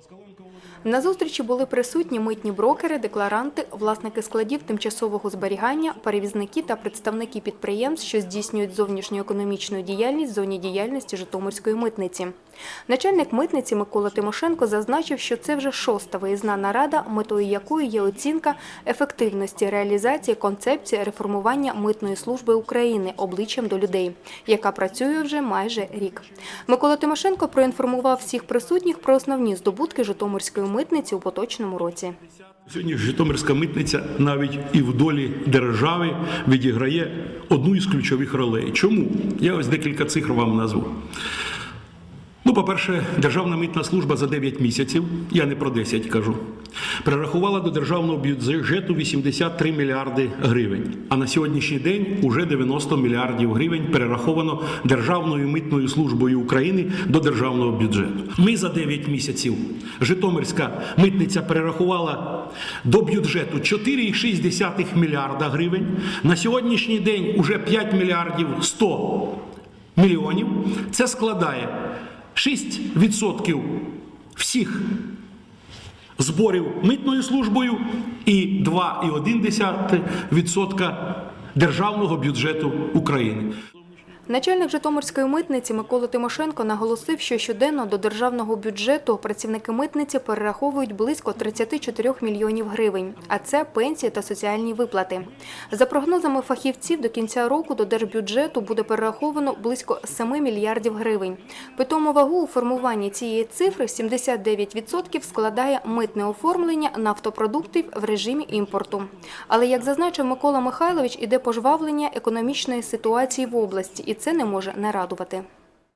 Павловська лунка На зустрічі були присутні митні брокери, декларанти, власники складів тимчасового зберігання, перевізники та представники підприємств, що здійснюють зовнішню економічну діяльність в зоні діяльності Житомирської митниці. Начальник митниці Микола Тимошенко зазначив, що це вже шоста виїзна нарада, метою якої є оцінка ефективності реалізації концепції реформування митної служби України обличчям до людей, яка працює вже майже рік. Микола Тимошенко проінформував всіх присутніх про основні здобутки Житомирської митниці у поточному році. Сьогодні Житомирська митниця навіть і в долі держави відіграє одну із ключових ролей. Чому? Я ось декілька цифр вам назву. Ну, по-перше, Державна митна служба за 9 місяців, я не про 10 кажу, перерахувала до державного бюджету 83 мільярди гривень. А на сьогоднішній день уже 90 мільярдів гривень перераховано Державною митною службою України до державного бюджету. Ми за 9 місяців Житомирська митниця перерахувала до бюджету 4,6 мільярда гривень. На сьогоднішній день уже 5 мільярдів 100 мільйонів. Це складає 6% всіх зборів митною службою і 2,1% державного бюджету України. Начальник Житомирської митниці Микола Тимошенко наголосив, що щоденно до державного бюджету працівники митниці перераховують близько 34 мільйонів гривень, а це пенсії та соціальні виплати. За прогнозами фахівців, до кінця року до держбюджету буде перераховано близько 7 мільярдів гривень. Питому вагу у формуванні цієї цифри 79% складає митне оформлення нафтопродуктів в режимі імпорту. Але, як зазначив Микола Михайлович, іде пожвавлення економічної ситуації в області, і це не може не радувати.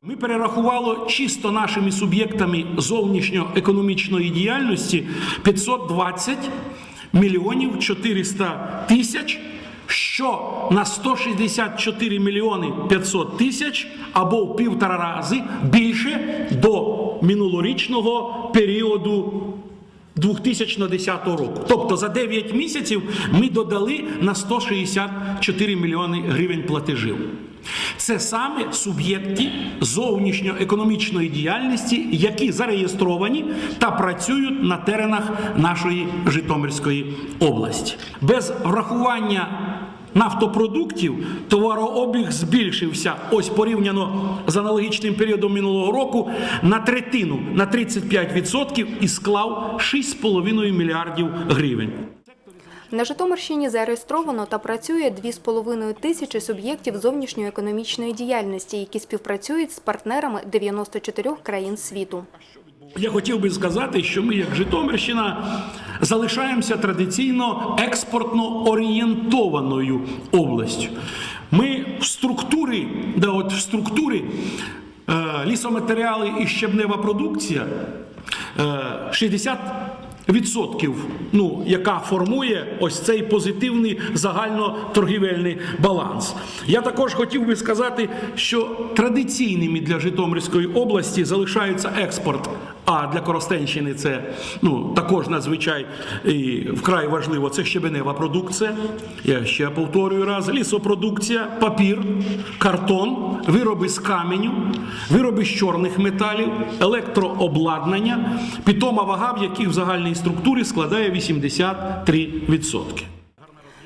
Ми перерахували чисто нашими суб'єктами зовнішньоекономічної діяльності 520 мільйонів 400 тисяч, що на 164 мільйони 500 тисяч або в півтора рази більше до минулорічного періоду 2010 року. Тобто за 9 місяців ми додали на 164 мільйони гривень платежів. Це саме суб'єкти зовнішньоекономічної діяльності, які зареєстровані та працюють на теренах нашої Житомирської області. Без врахування нафтопродуктів товарообіг збільшився ось порівняно з аналогічним періодом минулого року на третину на 35% і склав 6,5 мільярдів гривень. На Житомирщині зареєстровано та працює 2,5 тисячі суб'єктів зовнішньої економічної діяльності, які співпрацюють з партнерами 94 країн світу. Я хотів би сказати, що ми, як Житомирщина, залишаємося традиційно експортно орієнтованою областю. Ми в структурі, да, от в структурі е, лісоматеріали і щебнева продукція е, 60 Відсотків, ну, яка формує ось цей позитивний загальноторгівельний баланс. Я також хотів би сказати, що традиційними для Житомирської області залишається експорт. А для Коростенщини це ну, також надзвичай і вкрай важливо. Це щебенева продукція. Я ще повторюю раз: лісопродукція, папір, картон, вироби з каменю, вироби з чорних металів, електрообладнання, питома вага, в яких в загальній структурі складає 83%.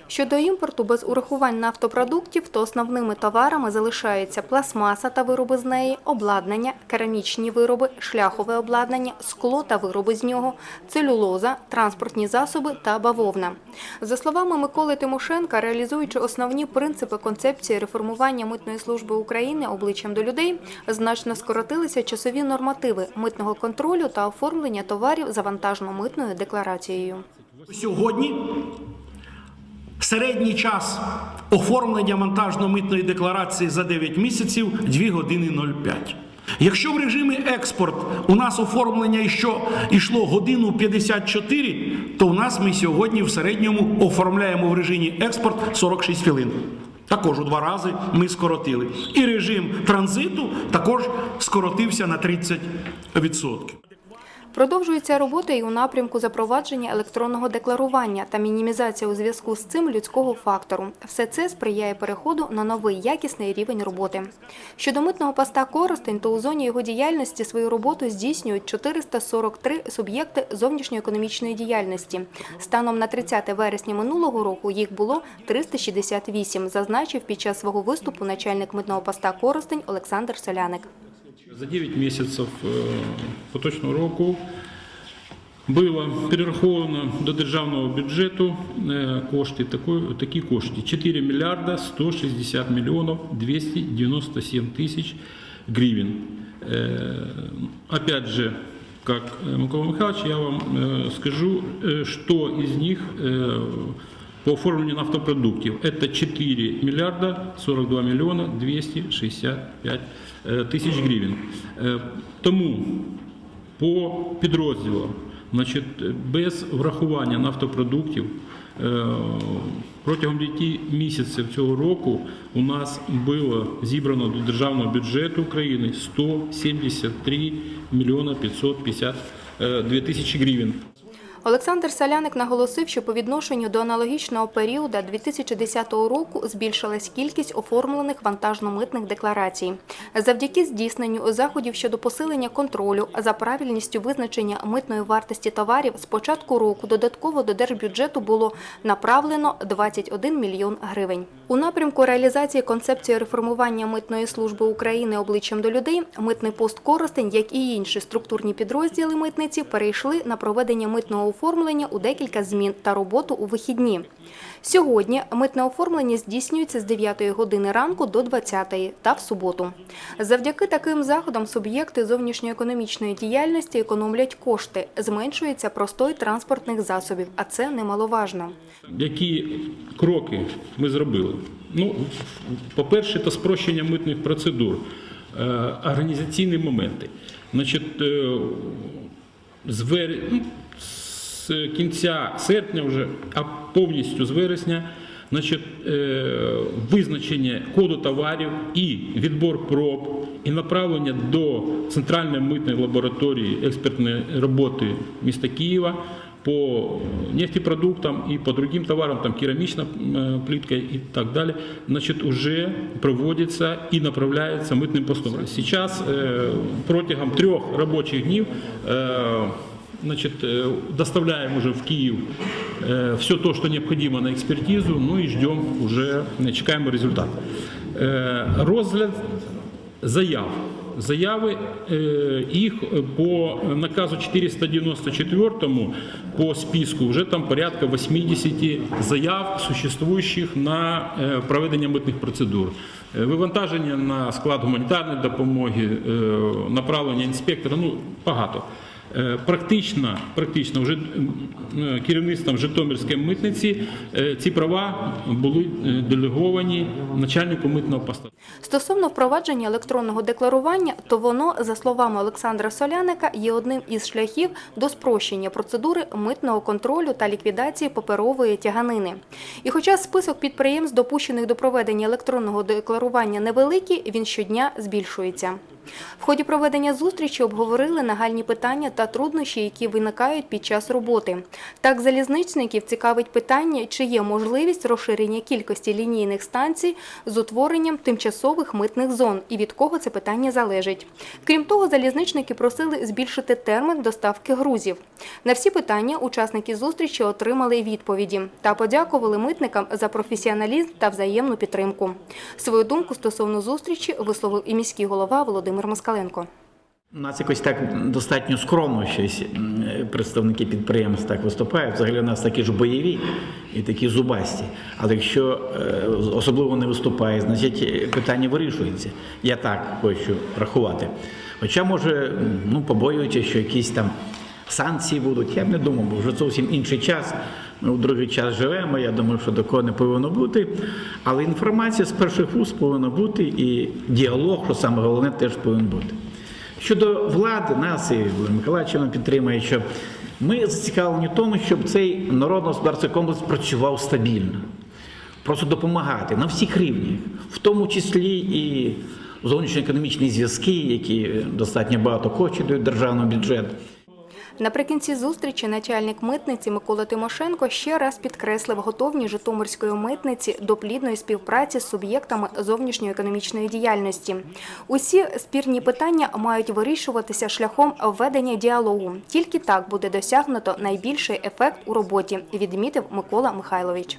Щодо імпорту без урахувань нафтопродуктів, то основними товарами залишаються пластмаса та вироби з неї, обладнання, керамічні вироби, шляхове обладнання, скло та вироби з нього, целюлоза, транспортні засоби та бавовна. За словами Миколи Тимошенка, реалізуючи основні принципи концепції реформування митної служби України обличчям до людей, значно скоротилися часові нормативи митного контролю та оформлення товарів за вантажно-митною декларацією. Сьогодні середній час оформлення монтажно-митної декларації за 9 місяців 2 години 05. Якщо в режимі експорт у нас оформлення йшло годину 54, то в нас ми сьогодні в середньому оформляємо в режимі експорт 46 хвилин. Також у два рази ми скоротили. І режим транзиту також скоротився на 30%. Продовжується робота і у напрямку запровадження електронного декларування та мінімізація у зв'язку з цим людського фактору. Все це сприяє переходу на новий якісний рівень роботи. Щодо митного поста Коростень, то у зоні його діяльності свою роботу здійснюють 443 суб'єкти зовнішньоекономічної діяльності. Станом на 30 вересня минулого року їх було 368, зазначив під час свого виступу начальник митного поста Коростень Олександр Соляник. За 9 місяців е, поточного року було перераховано до державного бюджету е, кошти, такі, такі кошти 4 мільярда 160 мільйонів 297 тисяч гривен. Э, Опять же, как э, Микола Михайлович, я вам э, скажу, э, что из них э, по оформлению нафтопродуктов. Это 4 миллиарда 42 миллиона 265 э, тисяч гривень. Е, Тому по підрозділам, значить, без врахування нафтопродуктів е, протягом 9 місяців цього року у нас було зібрано до державного бюджету України 173 мільйона 552 тисячі гривень. Олександр Соляник наголосив, що по відношенню до аналогічного періоду 2010 року збільшилась кількість оформлених вантажно-митних декларацій. Завдяки здійсненню заходів щодо посилення контролю за правильністю визначення митної вартості товарів з початку року додатково до держбюджету було направлено 21 мільйон гривень. У напрямку реалізації концепції реформування митної служби України обличчям до людей митний пост Коростень, як і інші структурні підрозділи митниці, перейшли на проведення митного оформлення у декілька змін та роботу у вихідні. Сьогодні митне оформлення здійснюється з 9 години ранку до 20 та в суботу. Завдяки таким заходам суб'єкти зовнішньоекономічної діяльності економлять кошти, зменшується простой транспортних засобів, а це немаловажно. Які кроки ми зробили? Ну, по-перше, це спрощення митних процедур, е, організаційні моменти. Значить, е, з, вер... ну, з кінця серпня вже, а повністю з вересня, значить, е, визначення коду товарів і відбор проб, і направлення до Центральної митної лабораторії експертної роботи міста Києва по нефтепродуктам и по другим товарам, там керамичная э, плитка и так далее, значит, уже проводится и направляется мытным постом. Сейчас э, протягом трех рабочих дней э, значит, э, доставляем уже в Киев э, все то, что необходимо на экспертизу, ну и ждем уже, э, чекаем результат. Э, Розгляд заяв. Заяви е, їх по наказу 494 по списку вже там порядка 80 заяв, существуючих на е, проведення митних процедур. Е, Вивантаження на склад гуманітарної допомоги, е, направлення інспектора, ну багато. Е, Практично, практично вже е, керівництвом Житомирської митниці е, ці права були делеговані начальнику митного поста. Стосовно впровадження електронного декларування, то воно, за словами Олександра Соляника, є одним із шляхів до спрощення процедури митного контролю та ліквідації паперової тяганини. І хоча список підприємств, допущених до проведення електронного декларування невеликий, він щодня збільшується. В ході проведення зустрічі обговорили нагальні питання та труднощі, які виникають під час роботи. Так, залізничників цікавить питання, чи є можливість розширення кількості лінійних станцій з утворенням тимчасових митних зон і від кого це питання залежить. Крім того, залізничники просили збільшити термін доставки грузів. На всі питання учасники зустрічі отримали відповіді та подякували митникам за професіоналізм та взаємну підтримку. Свою думку стосовно зустрічі висловив і міський голова Володимир Москаленко. У нас якось так достатньо скромно щось представники підприємств так виступають. Взагалі у нас такі ж бойові і такі зубасті. Але якщо е, особливо не виступає, значить е, питання вирішується. Я так хочу рахувати. Хоча, може, ну, побоюючи, що якісь там санкції будуть, я б не думав, бо вже зовсім інший час. Ми в другий час живемо. Я думаю, що такого не повинно бути. Але інформація з перших вуст повинна бути, і діалог, що саме головне, теж повинен бути. Щодо влади, нас і Миколаївич підтримує, що ми зацікавлені в тому, щоб цей народно-господарський комплекс працював стабільно, просто допомагати на всіх рівнях, в тому числі і зовнішньоекономічні зв'язки, які достатньо багато коштів дають державний бюджет. Наприкінці зустрічі начальник митниці Микола Тимошенко ще раз підкреслив готовність Житомирської митниці до плідної співпраці з суб'єктами зовнішньої економічної діяльності. Усі спірні питання мають вирішуватися шляхом введення діалогу. Тільки так буде досягнуто найбільший ефект у роботі, відмітив Микола Михайлович.